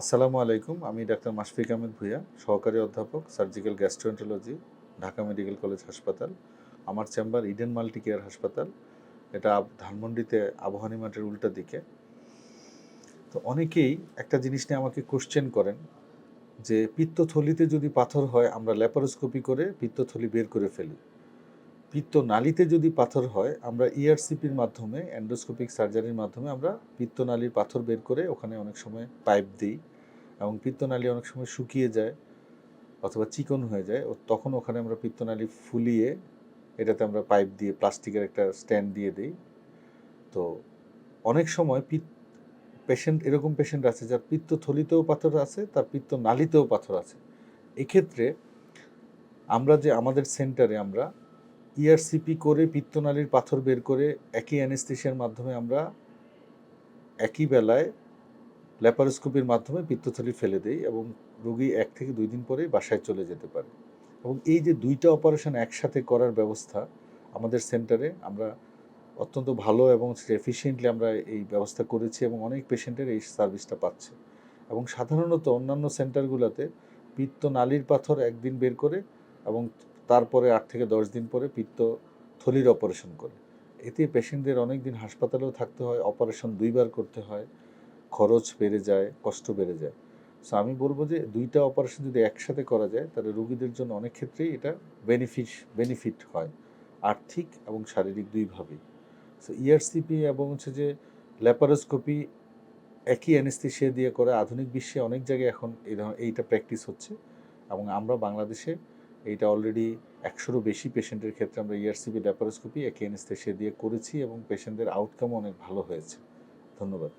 আসসালামু আলাইকুম, আমি ডাক্তার মাশফিক আহমেদ ভুইয়া, সহকারী অধ্যাপক, surgical gastroenterology, Dhaka medical college হাসপাতাল, আমার চেম্বার, ইডেন মাল্টি কেয়ার হাসপাতাল, এটা ধানমন্ডিতে আবহানী মাঠের উল্টা দিকে। তো অনেকেই একটা জিনিস নিয়ে আমাকে কোশ্চেন করেন, যে পিত্তথলিতে যদি পাথর হয়, আমরা ল্যাপারোস্কোপি করে পিত্তথলি বের করে ফেলি। পিত্ত নালীতে যদি পাথর হয়, আমরা E ইআরসিপির মাধ্যমে এন্ডোস্কোপিক সার্জারির মাধ্যমে আমরা পিত্তনালীর পাথর বের করে ওখানে অনেক সময় পাইপ দিই এবং পিত্তনালী অনেক সময় শুকিয়ে যায় অথবা চিকন হয়ে যায়। ও তখন ওখানে আমরা পিত্তনালী ফুলিয়ে এটাতে আমরা পাইপ দিয়ে প্লাস্টিকের একটা স্ট্যান্ড দিয়ে দিই। তো অনেক সময় পিত পেশেন্ট এরকম পেশেন্ট আছে যার পিত্তথলিতেও পাথর আছে, তার পিত্ত নালীতেও পাথর আছে। এক্ষেত্রে আমরা যে আমাদের সেন্টারে আমরা ইআরসিপি করে পিত্তনালীর পাথর বের করে একই অ্যানেস্থেশিয়ার মাধ্যমে আমরা একই বেলায় ল্যাপারোস্কোপির মাধ্যমে পিত্তথলি ফেলে দেই এবং রোগী এক থেকে দুই দিন পরে বাসায় চলে যেতে পারে। এবং এই যে দুইটা অপারেশন একসাথে করার ব্যবস্থা আমাদের সেন্টারে আমরা অত্যন্ত ভালো এবং এফিসিয়েন্টলি আমরা এই ব্যবস্থা করেছি এবং অনেক পেশেন্টের এই সার্ভিসটা পাচ্ছে। এবং সাধারণত অন্যান্য সেন্টারগুলোতে পিত্ত নালীর পাথর একদিন বের করে এবং তারপরে আট থেকে দশ দিন পরে পিত্ত থলির অপারেশন করে। এতে পেশেন্টদের অনেক দিন হাসপাতালেও থাকতে হয় অপারেশন দুইবার করতে হয়, খরচ বেড়ে যায়, কষ্ট বেড়ে যায়। সো আমি বলব যে দুইটা অপারেশন যদি একসাথে করা যায়, তাহলে রোগীদের জন্য অনেক ক্ষেত্রেই এটা বেনিফিট বেনিফিট হয়। আর্থিক এবং শারীরিক দুইভাবেই। সো ইআরসিপি এবং হচ্ছে যে ল্যাপারোস্কোপি একই অ্যানেস্থেশিয়া দিয়ে করে। আধুনিক বিশ্বে অনেক জায়গায় এখন এই এইটা প্র্যাকটিস হচ্ছে। এবং আমরা বাংলাদেশে এইটা অলরেডি একশোরও বেশি পেশেন্টের ক্ষেত্রে আমরা ইয়ারসিপি ইআরসিপি ল্যাপারোস্কোপি একে অ্যানেস্থেশিয়া দিয়ে করেছি এবং পেশেন্টদের আউটকাম অনেক ভালো হয়েছে। ধন্যবাদ।